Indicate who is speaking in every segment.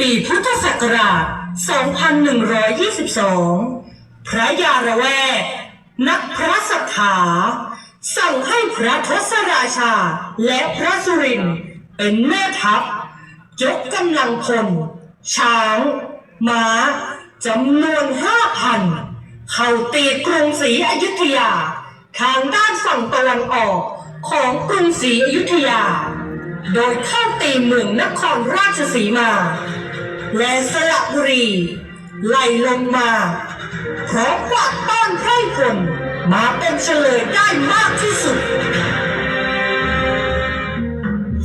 Speaker 1: ปีพุทธศักราช 2122 พระยาระแวก นักพระสัทธาสั่งให้พระทศราชาและพระสุรินเป็นแม่ทัพยกกำลังพล ช้าง ม้าจำนวนห้าพันเข้าตีกรุงศรีอยุธยา ทางด้านฝั่งตะวันออกของกรุงศรีอยุธยา โดยเข้าตีเมืองนครราชสีมา และสระบุรี ไหลลงมาพร้อมกวาดต้อนไพร่พลมาเป็นเฉลยได้มากที่สุด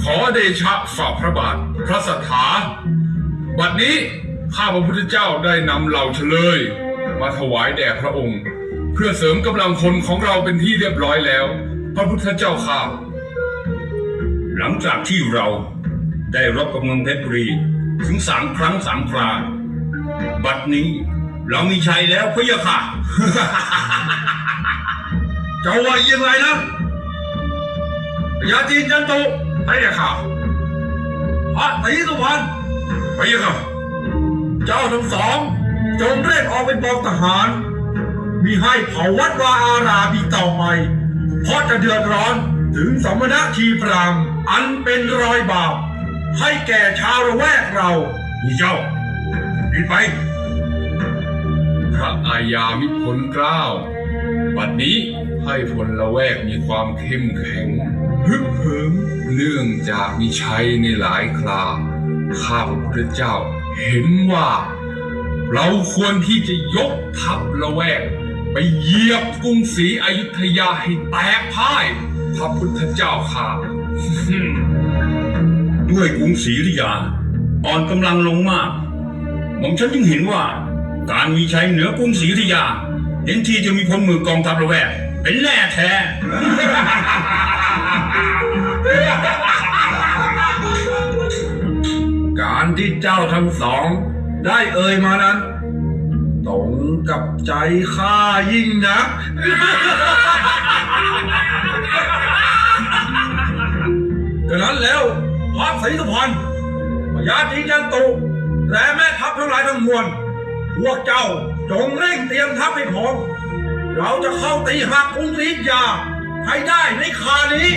Speaker 2: ขอเดชะฝ่าพระบาท พระสัทธาบัดนี้ข้าพระพุทธเจ้าได้นำเหล่าเฉลย มาถวายแด่พระองค์ เพื่อเสริมกำลังคนของเราเป็นที่เรียบร้อยแล้ว พระพุทธเจ้าข้า
Speaker 3: หลังจากที่เราได้รบกับเมืองเพชรบุรี ถึงสามครั้งสามครา บัดนี้เรามีชัยแล้วพะยะค่ะ เจ้าว่ายังไงนะพญาจีนจันตุ
Speaker 2: พระยาค่ะ
Speaker 3: พระศรีสุวรรณ
Speaker 2: พระยาค่ะ
Speaker 3: เจ้าทั้งสองจงเร่งออกเป็นกองทหาร มีให้เผาวัดวาอารามีต่อไปเพราะจะเดือดร้อนถึงสมณะชีพรามอันเป็นรอยบาป ให้แก่ชาวระแวกเรานี่เจ้ารีบไป
Speaker 2: พระอาญามิพลเกล้า บัดนี้ให้พลละแวกมีความเข้มแข็งฮึกเหิมเนื่องจากมีชัยในหลายครา ข้าพระพุทธเจ้าเห็นว่า เราควรที่จะยกทัพละแวก ไปเหยียบกรุงศรีอยุธยาให้แตกพ่าย พระพุทธเจ้าข้า
Speaker 3: ด้วยกรุงศรีอยุธยา อ่อนกำลังลงมาก หม่อมฉันจึงเห็นว่า การมีชัยเหนือกรุงศรีอยุธยา เห็นทีจะมีพลมือกองทัพระแวกเป็นแน่แท้การที่เจ้าทั้งสอง ได้เอ่ยมานั้นตรงกับใจข้ายิ่งนัก ริสุพรพญาจีจันตุและแม่ทัพทั้งหลายทั้งมวลพวกเจ้าจงเร่งเตรียมทัพให้พร้อมเราจะเข้าตีหักกรุงศรีอยุธยาให้ได้ในคานี้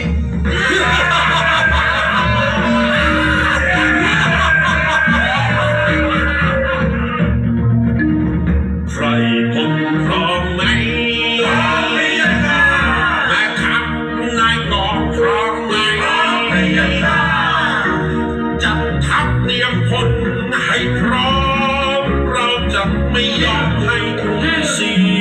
Speaker 3: ใครพบพร้อม ไม่ยอมให้คุณเสี